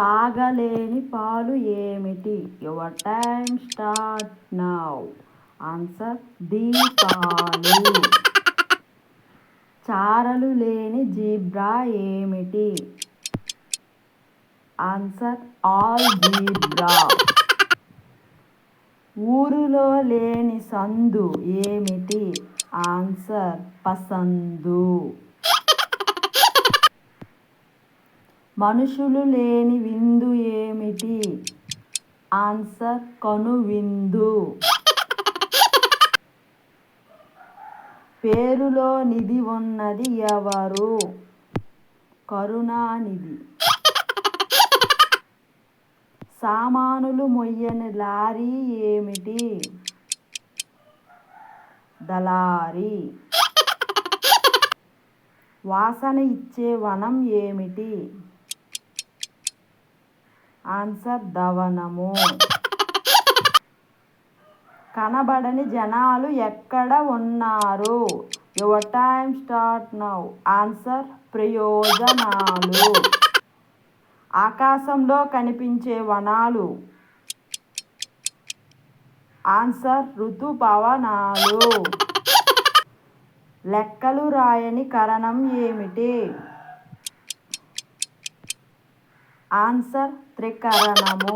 తాగలేని పాలు ఏమిటి? Your time start now answer దీపాలు. చారలు లేని జీబ్రా ఏమిటి? Answer algebra. ఊరిలో లేని సందు ఏమిటి? ఆన్సర్ పసందు. మనుషులు లేని విందు ఏమిటి? ఆన్సర్ కనువిందు పేరులో నిధి ఉన్నది ఎవరు? కరుణానిధి. సామానులు మొయ్యని లారీ ఏమిటి? దళారి. వాసన ఇచ్చే వనం ఏమిటి? ఆన్సర్ దవనము. కనబడని జనాలు ఎక్కడ ఉన్నారు? Your time start now answer ప్రయోజనాలు. ఆకాశంలో కనిపించే వనాలు. ఆన్సర్ ఋతుపవనాలు. లెక్కలు రాయని కరణం ఏమిటి? ఆన్సర్ త్రికరణము.